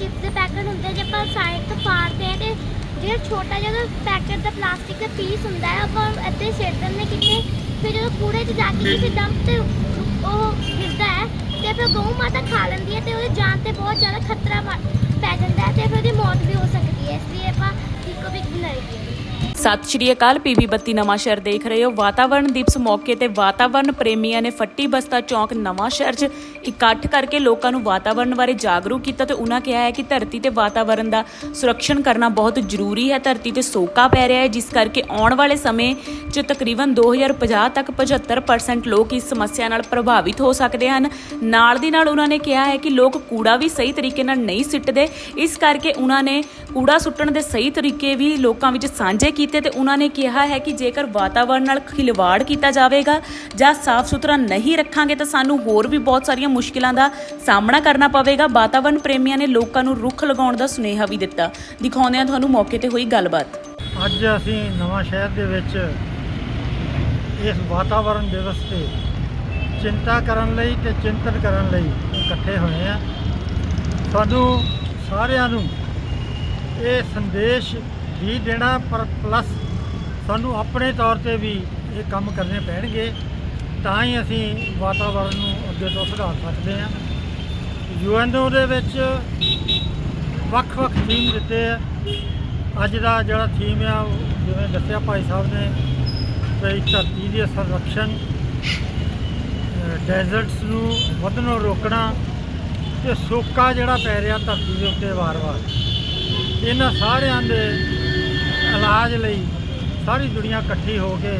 Chips ਦੇ packet ਹੁੰਦੇ ਜੇ ਆਪਾਂ ਸਾਈਡ ਤੋਂ ਫਾੜਦੇ ਆ ਤੇ ਜਿਹੜਾ ਛੋਟਾ ਜਿਹਾ ਪੈਕਟ ਦਾ ਪਲਾਸਟਿਕ ਦਾ ਪੀਸ ਹੁੰਦਾ ਹੈ ਆਪਾਂ ਇੱਥੇ ਸਿੱਟ ਦਿੰਦੇ ਕਿਤੇ ਫਿਰ ਜਦੋਂ ਕੂੜੇ 'ਚ ਜਾ ਕੇ ਕਿਸੇ ਡੰਪ ਤੇ ਉਹ ਗਿਰਦਾ ਹੈ ਤੇ ਫਿਰ ਗਊ ਮਾਤਾ ਖਾ ਲੈਂਦੀ ਹੈ ਤੇ ਉਹਦੀ ਜਾਨ ਤੇ ਬਹੁਤ ਜ਼ਿਆਦਾ ਖਤਰਾ ਪੈ ਜਾਂਦਾ ਹੈ ਤੇ ਫਿਰ ਉਹਦੀ ਮੌਤ ਵੀ ਹੋ ਸਕਦੀ ਹੈ ਇਸ ਲਈ ਆਪਾਂ ਇੱਕੋ ਵੀ ਬਣਾਈ ਹੈ। ਸਤਿ ਸ਼੍ਰੀ ਅਕਾਲ ਪੀਬੀ ਬੱਤੀ ਨਵਾਂ ਸ਼ਹਿਰ ਦੇਖ ਰਹੇ ਹੋ। ਵਾਤਾਵਰਣ ਦਿਵਸ ਮੌਕੇ ਤੇ ਵਾਤਾਵਰਣ ਪ੍ਰੇਮੀਆਂ ਨੇ ਫੱਟੀ ਬਸਤਾ ਚੌਂਕ ਨਵਾਂ ਸ਼ਹਿਰ 'ਚ ਇਕੱਠ ਕਰਕੇ ਲੋਕਾਂ ਨੂੰ ਵਾਤਾਵਰਣ ਬਾਰੇ ਜਾਗਰੂਕ ਕੀਤਾ ਤੇ ਉਹਨਾਂ ਕਿਹਾ ਹੈ ਕਿ ਧਰਤੀ ਤੇ ਵਾਤਾਵਰਣ ਦਾ ਸੁਰੱਖਣ ਕਰਨਾ ਬਹੁਤ ਜ਼ਰੂਰੀ ਹੈ। ਧਰਤੀ ਤੇ ਸੋਕਾ ਪੈ ਰਿਹਾ ਹੈ, ਜਿਸ ਕਰਕੇ ਆਉਣ ਵਾਲੇ ਸਮੇਂ 'ਚ ਤਕਰੀਬਨ 2050 ਤੱਕ 75% ਲੋਕ ਇਸ ਸਮੱਸਿਆ ਨਾਲ ਪ੍ਰਭਾਵਿਤ ਹੋ ਸਕਦੇ ਹਨ। ਨਾਲ ਦੀ ਨਾਲ ਉਹਨਾਂ ਨੇ ਕਿਹਾ ਹੈ ਕਿ ਲੋਕ ਕੂੜਾ ਵੀ ਸਹੀ ਤਰੀਕੇ ਨਾਲ ਨਹੀਂ ਸਿੱਟਦੇ। ਇਸ ਕਰਕੇ ਉਹਨਾਂ ਨੇ ਕੂੜਾ ਸੁੱਟਣ ਦੇ ਸਹੀ ਤਰੀਕੇ ਵੀ ਲੋਕਾਂ ਵਿੱਚ ਸਾਂਝੇ ਕੀਤੇ ਤੇ ਉਹਨਾਂ ਨੇ ਕਿਹਾ ਹੈ ਕਿ ਜੇਕਰ ਵਾਤਾਵਰਣ ਨਾਲ ਖਿਲਵਾੜ ਕੀਤਾ ਜਾਵੇਗਾ ਜਾਂ ਸਾਫ਼ ਸੁਥਰਾ ਨਹੀਂ ਰੱਖਾਂਗੇ ਤਾਂ ਸਾਨੂੰ ਹੋਰ ਵੀ ਬਹੁਤ ਸਾਰੀਆਂ ਮੁਸ਼ਕਿਲਾਂ ਦਾ ਸਾਹਮਣਾ ਕਰਨਾ ਪਵੇਗਾ। ਵਾਤਾਵਰਣ ਪ੍ਰੇਮੀਆਂ ਨੇ ਲੋਕਾਂ ਨੂੰ ਰੁੱਖ ਲਗਾਉਣ ਦਾ ਸੁਨੇਹਾ ਵੀ ਦਿੱਤਾ। ਦਿਖਾਉਂਦੇ ਹਾਂ ਤੁਹਾਨੂੰ ਮੌਕੇ ਤੇ ਹੋਈ ਗੱਲਬਾਤ। ਅੱਜ ਅਸੀਂ ਨਵਾਂ ਸ਼ਹਿਰ ਦੇ ਵਿੱਚ ਇਸ ਵਾਤਾਵਰਣ ਦਿਵਸ ਤੇ ਚਿੰਤਾ ਕਰਨ ਲਈ ਤੇ ਚਿੰਤਨ ਕਰਨ ਲਈ ਇਕੱਠੇ ਹੋਏ ਆ ਸਾਨੂੰ ਸਾਰਿਆਂ ਨੂੰ ਇਹ ਸੰਦੇਸ਼ ਵੀ ਦੇਣਾ, ਪਰ ਪਲੱਸ ਸਾਨੂੰ ਆਪਣੇ ਤੌਰ ਤੇ ਵੀ ਇਹ ਕੰਮ ਕਰਨੇ ਪੈਣਗੇ, ਤਾਂ ਹੀ ਅਸੀਂ ਵਾਤਾਵਰਣ ਨੂੰ ਅੱਗੇ ਤੋਂ ਸੁਧਾਰ ਸਕਦੇ ਹਾਂ। ਯੂਐਨਓ ਦੇ ਵਿੱਚ ਵੱਖ-ਵੱਖ ਥੀਮ ਦਿੱਤੇ ਆ। ਅੱਜ ਦਾ ਜਿਹੜਾ ਥੀਮ ਆ ਜਿਵੇਂ ਦੱਸਿਆ ਭਾਈ ਸਾਹਿਬ ਨੇ ਵੀ ਧਰਤੀ ਦੇ ਸੰਰਕਸ਼ਣ ਡੈਜ਼ਰਟਸ ਨੂੰ ਵਧਣੋਂ ਰੋਕਣਾ, ਤੇ ਸੋਕਾ ਜਿਹੜਾ ਪੈ ਰਿਹਾ ਧਰਤੀ ਦੇ ਉੱਤੇ ਵਾਰ-ਵਾਰ। ਇਹਨਾਂ ਸਾਰਿਆਂ ਦੇ ਇਲਾਜ ਲਈ ਸਾਰੀ ਦੁਨੀਆ ਇਕੱਠੀ ਹੋ ਕੇ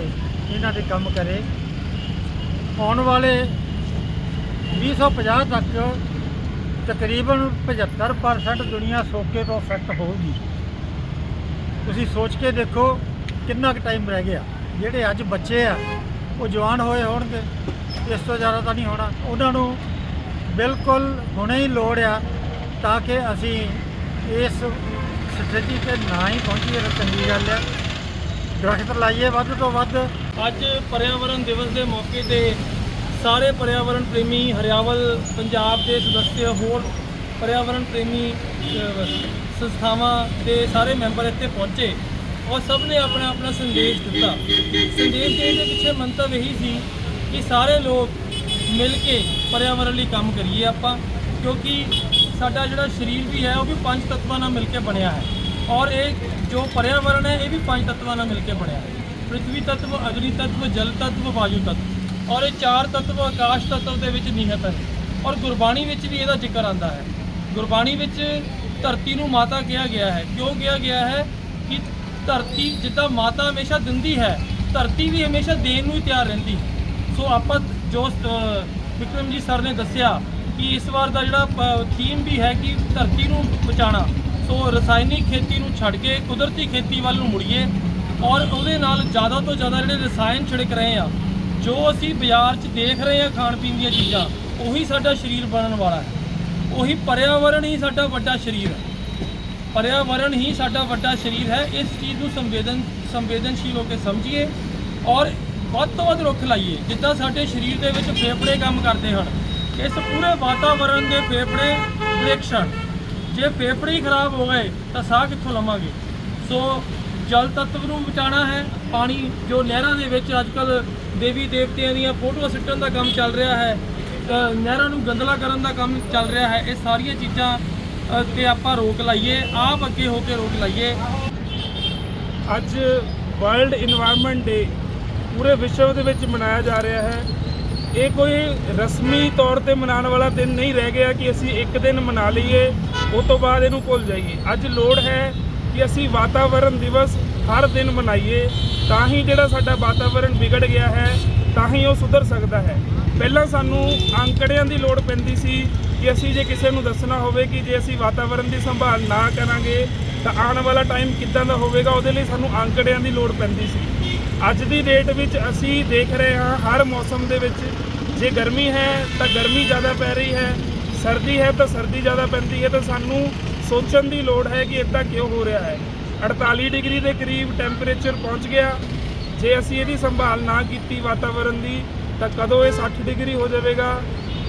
ਇਹਨਾਂ ਦੇ ਕੰਮ ਕਰੇ। ਆਉਣ ਵਾਲੇ 2050 ਤੱਕ ਤਕਰੀਬਨ 75% ਦੁਨੀਆ ਸੋਕੇ ਤੋਂ ਅਫੈਕਟ ਹੋਊਗੀ। ਤੁਸੀਂ ਸੋਚ ਕੇ ਦੇਖੋ ਕਿੰਨਾ ਕੁ ਟਾਈਮ ਰਹਿ ਗਿਆ। ਜਿਹੜੇ ਅੱਜ ਬੱਚੇ ਆ, ਉਹ ਜਵਾਨ ਹੋਏ ਹੋਣਗੇ, ਇਸ ਤੋਂ ਜ਼ਿਆਦਾ ਤਾਂ ਨਹੀਂ ਹੋਣਾ। ਉਹਨਾਂ ਨੂੰ ਬਿਲਕੁਲ ਹੁਣੇ ਹੀ ਲੋੜ ਆ ਤਾਂ ਕਿ ਅਸੀਂ ਇਸ ਸਥਿਤੀ ਤੇ ਨਾ ਹੀ ਪਹੁੰਚੀਏ ਤਾਂ ਚੰਗੀ ਗੱਲ ਹੈ ਦਰਖਤ ਲਾਈਏ ਵੱਧ ਤੋਂ ਵੱਧ। ਅੱਜ ਪਰਿਆਵਰਣ ਦਿਵਸ ਦੇ ਮੌਕੇ ਤੇ ਸਾਰੇ ਪਰਿਆਵਰਣ ਪ੍ਰੇਮੀ ਹਰਿਆਵਲ ਪੰਜਾਬ ਦੇ ਸਦੱਸਿਆ ਹੋਰ ਪਰਿਆਵਰਣ ਪ੍ਰੇਮੀ ਸੰਸਥਾਵਾਂ ਦੇ ਸਾਰੇ ਮੈਂਬਰ ਇੱਥੇ ਪਹੁੰਚੇ ਔਰ ਸਭ ਨੇ ਆਪਣਾ ਆਪਣਾ ਸੰਦੇਸ਼ ਦਿੱਤਾ। ਸੰਦੇਸ਼ ਦੇਣ ਦੇ ਪਿੱਛੇ ਮੰਤਵ ਇਹੀ ਸੀ ਕਿ ਸਾਰੇ ਲੋਕ ਮਿਲ ਕੇ ਪਰਿਆਵਰਣ ਲਈ ਕੰਮ ਕਰੀਏ ਆਪਾਂ, ਕਿਉਂਕਿ ਸਾਡਾ ਜਿਹੜਾ ਸਰੀਰ ਵੀ ਹੈ ਉਹ ਵੀ ਪੰਜ ਤੱਤਵਾਂ ਨਾਲ ਮਿਲ ਕੇ ਬਣਿਆ ਹੈ। ਔਰ ਇਹ ਜੋ ਪਰਿਆਵਰਣ ਹੈ ਇਹ ਵੀ ਪੰਜ ਤੱਤਵਾਂ ਨਾਲ ਮਿਲ ਕੇ ਬਣਿਆ ਹੈ। ਪ੍ਰithvi ਤੱਤਵ ਅਗਨੀ ਤੱਤਵ ਜਲ ਤੱਤਵ ਵਾਯੂ ਤੱਤਵ। ਔਰ ਇਹ ਚਾਰ ਤੱਤਵ ਆਕਾਸ਼ ਤੱਤਵ ਦੇ ਵਿੱਚ ਨਿਹਿਤ ਹੈ। ਔਰ ਗੁਰਬਾਣੀ ਵਿੱਚ ਵੀ ਇਹਦਾ ਜ਼ਿਕਰ ਆਂਦਾ ਹੈ। ਗੁਰਬਾਣੀ ਵਿੱਚ ਧਰਤੀ ਨੂੰ ਮਾਤਾ ਕਿਹਾ ਗਿਆ ਹੈ। ਕਿਉਂ ਕਿਹਾ ਗਿਆ ਹੈ? ਕਿ ਧਰਤੀ ਜਿੱਦਾਂ ਮਾਤਾ ਹਮੇਸ਼ਾ ਦਿੰਦੀ ਹੈ ਧਰਤੀ ਵੀ ਹਮੇਸ਼ਾ ਦੇਣ ਨੂੰ ਹੀ ਤਿਆਰ ਰਹਿੰਦੀ ਹੈ। ਸੋ ਆਪਾਂ ਜੋ ਅ, ਵਿਕਰਮ ਜੀ ਸਰ ਨੇ ਦੱਸਿਆ ਕਿ ਇਸ ਵਾਰ ਦਾ ਜਿਹੜਾ ਥੀਮ ਵੀ ਹੈ ਕਿ ਧਰਤੀ ਨੂੰ ਬਚਾਉਣਾ। ਸੋ ਰਸਾਇਣਿਕ ਖੇਤੀ ਨੂੰ ਛੱਡ ਕੇ ਕੁਦਰਤੀ ਖੇਤੀ ਵੱਲ ਨੂੰ ਮੁੜੀਏ ਔਰ ਉਹਦੇ ਨਾਲ ਜ਼ਿਆਦਾ ਤੋਂ ਜ਼ਿਆਦਾ ਜਿਹੜੇ ਰਸਾਇਣ ਛਿੜਕ ਰਹੇ ਆ, ਜੋ ਅਸੀਂ ਬਾਜ਼ਾਰ 'ਚ ਦੇਖ ਰਹੇ ਆ ਖਾਣ ਪੀਣ ਦੀਆਂ ਚੀਜ਼ਾਂ, ਉਹੀ ਸਾਡਾ ਸਰੀਰ ਬਣਨ ਵਾਲਾ ਹੈ। ਉਹੀ ਪਰਿਆਵਰਣ ਹੀ ਸਾਡਾ ਵੱਡਾ ਸਰੀਰ ਹੈ। ਪਰਿਆਵਰਣ ਹੀ ਸਾਡਾ ਵੱਡਾ ਸਰੀਰ ਹੈ, ਇਸ ਚੀਜ਼ ਨੂੰ ਸੰਵੇਦਨ, ਸੰਵੇਦਨਸ਼ੀਲ ਹੋ ਕੇ ਸਮਝੀਏ ਔਰ ਵੱਧ ਤੋਂ ਵੱਧ ਰੁੱਖ ਲਾਈਏ, ਜਿੱਦਾਂ ਸਾਡੇ ਸਰੀਰ ਦੇ ਵਿੱਚ ਫੇਫੜੇ ਕੰਮ ਕਰਦੇ ਹਨ। ਇਸ ਪੂਰੇ ਵਾਤਾਵਰਣ ਦੇ ਫੇਫੜੇ ਵਿਲੇਖਣ ਜੇ ਫੇਫੜੇ ਹੀ ਖਰਾਬ ਹੋ ਗਏ, ਤਾਂ ਸਾਹ ਕਿੱਥੋਂ ਲਵਾਂਗੇ? ਸੋ ਜਲ ਤੱਤਵ ਨੂੰ ਬਚਾਉਣਾ ਹੈ। ਪਾਣੀ ਜੋ ਨਹਿਰਾਂ ਦੇ ਵਿੱਚ ਅੱਜਕੱਲ ਦੇਵੀ ਦੇਵਤਿਆਂ ਦੀਆਂ ਫੋਟੋਆਂ ਸਿੱਟਣ ਦਾ ਕੰਮ ਚੱਲ ਰਿਹਾ ਹੈ ਨਹਿਰਾਂ ਨੂੰ ਗੰਦਲਾ ਕਰਨ ਦਾ ਕੰਮ ਚੱਲ ਰਿਹਾ ਹੈ। ਇਹ ਸਾਰੀਆਂ ਚੀਜ਼ਾਂ ਤੇ ਆਪਾਂ ਰੋਕ ਲਾਈਏ। ਆਪ ਅੱਗੇ ਹੋ ਕੇ ਰੋਕ ਲਾਈਏ। ਅੱਜ ਵਰਲਡ ਇਨਵਾਇਰਨਮੈਂਟ ਡੇ ਪੂਰੇ ਵਿਸ਼ਵ ਦੇ ਵਿੱਚ ਮਨਾਇਆ ਜਾ ਰਿਹਾ ਹੈ। ਇਹ ਕੋਈ ਰਸਮੀ ਤੌਰ ਤੇ ਮਨਾਉਣ ਵਾਲਾ ਦਿਨ ਨਹੀਂ ਰਹਿ ਗਿਆ ਕਿ ਅਸੀਂ ਇੱਕ ਦਿਨ ਮਨਾ ਲਈਏ ਉਸ ਤੋਂ ਬਾਅਦ ਇਹਨੂੰ ਭੁੱਲ ਜਾਈਏ। ਅੱਜ ਲੋੜ ਹੈ ਕਿ ਅਸੀਂ ਵਾਤਾਵਰਣ ਦਿਵਸ ਹਰ ਦਿਨ ਮਨਾਈਏ, ਤਾਂ ਹੀ ਜਿਹੜਾ ਸਾਡਾ ਵਾਤਾਵਰਣ ਵਿਗੜ ਗਿਆ ਹੈ, ਤਾਂ ਹੀ ਉਹ ਸੁਧਰ ਸਕਦਾ ਹੈ। ਪਹਿਲਾਂ ਸਾਨੂੰ ਅੰਕੜਿਆਂ ਦੀ ਲੋੜ ਪੈਂਦੀ ਸੀ ਕਿ ਅਸੀਂ ਜੇ ਕਿਸੇ ਨੂੰ ਦੱਸਣਾ ਹੋਵੇ ਕਿ ਜੇ ਅਸੀਂ ਵਾਤਾਵਰਣ ਦੀ ਸੰਭਾਲ ਨਾ ਕਰਾਂਗੇ, ਤਾਂ ਆਉਣ ਵਾਲਾ ਟਾਈਮ ਕਿੱਦਾਂ ਦਾ ਹੋਵੇਗਾ, ਉਹਦੇ ਲਈ ਸਾਨੂੰ ਅੰਕੜਿਆਂ ਦੀ ਲੋੜ ਪੈਂਦੀ ਸੀ। ਅੱਜ ਦੀ ਡੇਟ ਵਿੱਚ ਅਸੀਂ ਦੇਖ ਰਹੇ ਹਾਂ, ਹਰ ਮੌਸਮ ਦੇ ਵਿੱਚ ਜੇ ਗਰਮੀ ਹੈ ਤਾਂ ਗਰਮੀ ਜ਼ਿਆਦਾ ਪੈ ਰਹੀ ਹੈ, ਸਰਦੀ ਹੈ ਤਾਂ ਸਰਦੀ ਜ਼ਿਆਦਾ ਪੈਂਦੀ ਹੈ, ਤਾਂ ਸਾਨੂੰ ਸੋਚਣ ਦੀ ਲੋੜ ਹੈ ਕਿ ਇਦਾਂ ਕਿਉਂ ਹੋ ਰਿਹਾ ਹੈ। 48 ਡਿਗਰੀ ਦੇ ਕਰੀਬ ਟੈਂਪਰੇਚਰ ਪਹੁੰਚ ਗਿਆ। ਜੇ ਅਸੀਂ ਇਹਦੀ ਸੰਭਾਲ ਨਾ ਕੀਤੀ ਵਾਤਾਵਰਣ ਦੀ, ਤਾਂ ਕਦੋਂ ਇਹ 60 ਡਿਗਰੀ ਹੋ ਜਾਵੇਗਾ?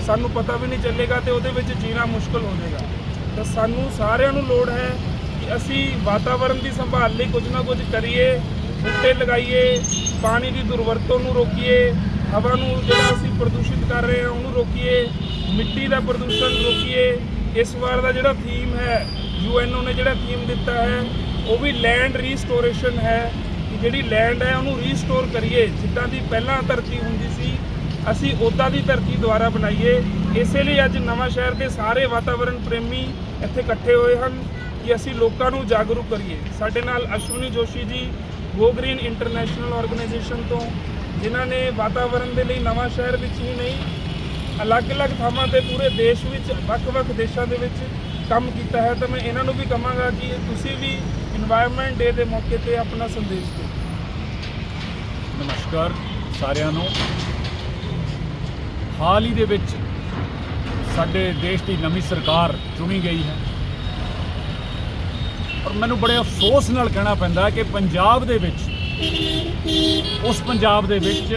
ਸਾਨੂੰ ਪਤਾ ਵੀ ਨਹੀਂ ਚੱਲੇਗਾ ਤੇ ਉਹਦੇ ਵਿੱਚ ਜੀਣਾ ਮੁਸ਼ਕਲ ਹੋ ਜਾਏਗਾ। ਤਾਂ ਸਾਨੂੰ ਸਾਰਿਆਂ ਨੂੰ ਲੋੜ ਹੈ ਕਿ ਅਸੀਂ ਵਾਤਾਵਰਣ ਦੀ ਸੰਭਾਲ ਲਈ ਕੁਝ ਨਾ ਕੁਝ ਕਰੀਏ। ਬੂਟੇ ਲਗਾਈਏ, ਪਾਣੀ ਦੀ ਦੁਰਵਰਤੋਂ ਨੂੰ ਰੋਕੀਏ, ਹਵਾ ਨੂੰ ਜਿਹੜਾ ਅਸੀਂ ਪ੍ਰਦੂਸ਼ਿਤ ਕਰ ਰਹੇ ਹਾਂ ਉਹਨੂੰ ਰੋਕੀਏ, ਮਿੱਟੀ ਦਾ ਪ੍ਰਦੂਸ਼ਣ ਰੋਕੀਏ। ਇਸ ਵਾਰ ਦਾ ਜਿਹੜਾ ਥੀਮ ਹੈ ਯੂਐਨਓ ਨੇ ਜਿਹੜਾ ਥੀਮ ਦਿੱਤਾ ਹੈ, ਉਹ ਵੀ ਲੈਂਡ ਰੀਸਟੋਰੇਸ਼ਨ ਹੈ। ਕਿ ਜਿਹੜੀ ਲੈਂਡ ਹੈ ਉਹਨੂੰ ਰੀਸਟੋਰ ਕਰੀਏ, ਜਿੱਦਾਂ ਦੀ ਪਹਿਲਾਂ ਧਰਤੀ ਹੁੰਦੀ ਸੀ, ਅਸੀਂ ਉੱਦਾਂ ਦੀ ਧਰਤੀ ਦੁਆਰਾ ਬਣਾਈਏ। ਇਸੇ ਲਈ ਅੱਜ ਨਵਾਂ ਸ਼ਹਿਰ ਦੇ ਸਾਰੇ ਵਾਤਾਵਰਣ ਪ੍ਰੇਮੀ ਇੱਥੇ ਇਕੱਠੇ ਹੋਏ ਹਨ, ਕਿ ਅਸੀਂ ਲੋਕਾਂ ਨੂੰ ਜਾਗਰੂਕ ਕਰੀਏ। ਸਾਡੇ ਨਾਲ ਅਸ਼ਵਨੀ ਜੋਸ਼ੀ ਜੀ ਗੋ ਗ੍ਰੀਨ ਇੰਟਰਨੈਸ਼ਨਲ ਆਰਗੇਨਾਈਜੇਸ਼ਨ ਤੋਂ ਜਿਨ੍ਹਾਂ ਨੇ ਵਾਤਾਵਰਣ ਦੇ ਲਈ ਨਵਾਂ ਸ਼ਹਿਰ ਵਿੱਚ ਹੀ ਨਹੀਂ, ਅਲੱਗ-ਅਲੱਗ ਥਾਵਾਂ ਤੇ ਪੂਰੇ ਦੇਸ਼ ਵਿੱਚ, ਵੱਖ-ਵੱਖ ਦੇਸ਼ਾਂ ਦੇ ਵਿੱਚ ਕੰਮ ਕੀਤਾ ਹੈ, ਤਾਂ ਮੈਂ ਇਹਨਾਂ ਨੂੰ ਵੀ ਕਹਾਂਗਾ ਕਿ ਤੁਸੀਂ ਵੀ এনवायरमेंट ਡੇ ਦੇ ਮੌਕੇ ਤੇ ਆਪਣਾ ਸੰਦੇਸ਼ ਦਿਓ। ਨਮਸਕਾਰ ਸਾਰਿਆਂ ਨੂੰ। ਹਾਲ ਹੀ ਦੇ ਵਿੱਚ ਸਾਡੇ ਦੇਸ਼ ਦੀ ਨਵੀਂ ਸਰਕਾਰ ਚੁਣੀ ਗਈ ਹੈ। ਔਰ ਮੈਨੂੰ ਬੜੇ ਅਫਸੋਸ ਨਾਲ ਕਹਿਣਾ ਪੈਂਦਾ ਕਿ ਪੰਜਾਬ ਦੇ ਵਿੱਚ, ਉਸ ਪੰਜਾਬ ਦੇ ਵਿੱਚ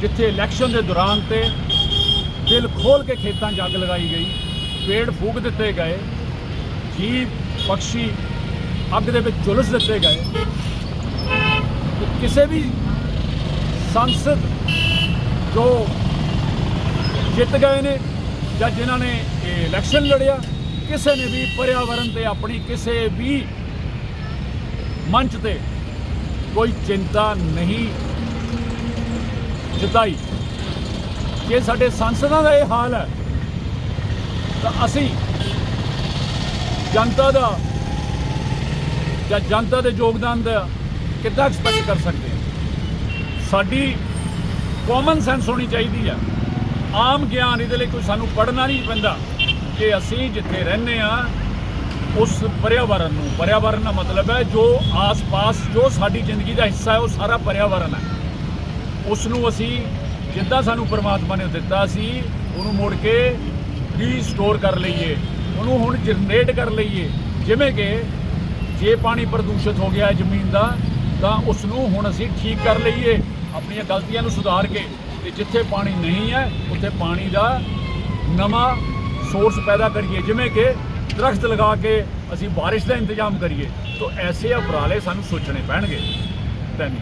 ਜਿੱਥੇ ਇਲੈਕਸ਼ਨ ਦੇ ਦੌਰਾਨ ਤੇ ਦਿਲ ਖੋਲ ਕੇ ਖੇਤਾਂ 'ਚ ਅੱਗ ਲਗਾਈ ਗਈ, ਪੇੜ ਫੂਕ ਦਿੱਤੇ ਗਏ, ਜੀਵ ਪਕਸ਼ੀ ਅੱਗ ਦੇ ਵਿੱਚ ਝੁਲਸ ਦਿੱਤੇ ਗਏ ਕਿਸੇ ਵੀ ਸੰਸਦ ਜੋ ਜਿੱਤ ਗਏ ਨੇ ਜਾਂ ਜਿਨ੍ਹਾਂ ਨੇ ਇਹ ਇਲੈਕਸ਼ਨ ਲੜਿਆ ਕਿਸੇ ਨੇ ਵੀ ਪਰਿਆਵਰਣ ਤੇ ਆਪਣੀ ਕਿਸੇ ਵੀ ਮੰਚ ਤੇ ਕੋਈ ਚਿੰਤਾ ਨਹੀਂ ਜਤਾਈ। ਜੇ ਸਾਡੇ ਸੰਸਦਾਂ ਦਾ ਇਹ ਹਾਲ ਹੈ, ਤਾਂ ਅਸੀਂ ਜਨਤਾ ਦਾ ਜਾਂ ਜਨਤਾ ਦੇ ਯੋਗਦਾਨ ਦਾ ਕਿੱਦਾਂ ਐਕਸਪੈਕਟ ਕਰ ਸਕਦੇ ਹਾਂ? ਸਾਡੀ ਕਾਮਨ ਸੈਂਸ ਹੋਣੀ ਚਾਹੀਦੀ ਹੈ। ਆਮ ਗਿਆਨ ਇਹਦੇ ਲਈ ਕੋਈ ਸਾਨੂੰ ਪੜ੍ਹਨਾ ਨਹੀਂ ਪੈਂਦਾ। ਕਿ ਅਸੀਂ ਜਿੱਥੇ ਰਹਿੰਦੇ ਆ ਉਸ ਪਰਿਆਵਰਣ ਨੂੰ ਪਰਿਆਵਰਣ ਦਾ ਮਤਲਬ ਹੈ ਜੋ ਆਸ-ਪਾਸ, ਜੋ ਸਾਡੀ ਜ਼ਿੰਦਗੀ ਦਾ ਹਿੱਸਾ ਹੈ, ਉਹ ਸਾਰਾ ਪਰਿਆਵਰਣ ਹੈ। ਉਸ ਨੂੰ ਅਸੀਂ ਜਿੱਦਾਂ ਸਾਨੂੰ ਪਰਮਾਤਮਾ ਨੇ ਦਿੱਤਾ ਸੀ, ਉਹਨੂੰ ਮੁੜ ਕੇ ਰੀਸਟੋਰ ਕਰ ਲਈਏ, ਉਹਨੂੰ ਹੁਣ ਜਨਰੇਟ ਕਰ ਲਈਏ। ਜਿਵੇਂ ਕਿ ਜੇ ਪਾਣੀ ਪ੍ਰਦੂਸ਼ਿਤ ਹੋ ਗਿਆ ਹੈ ਜ਼ਮੀਨ ਦਾ, ਤਾਂ ਉਸ ਨੂੰ ਹੁਣ ਅਸੀਂ ਠੀਕ ਕਰ ਲਈਏ। ਆਪਣੀਆਂ ਗਲਤੀਆਂ ਨੂੰ ਸੁਧਾਰ ਕੇ, ਤੇ ਜਿੱਥੇ ਪਾਣੀ ਨਹੀਂ ਹੈ, ਉੱਥੇ ਪਾਣੀ ਦਾ ਨਵਾਂ ਸੋਰਸ ਪੈਦਾ ਕਰੀਏ, ਜਿਵੇਂ ਕਿ ਦਰਖਤ ਲਗਾ ਕੇ ਅਸੀਂ ਬਾਰਿਸ਼ ਦਾ ਇੰਤਜ਼ਾਮ ਕਰੀਏ, ਤਾਂ ਐਸੇ ਉਪਰਾਲੇ ਸਾਨੂੰ ਸੋਚਣੇ ਪੈਣਗੇ। ਧੰਨਵਾਦ।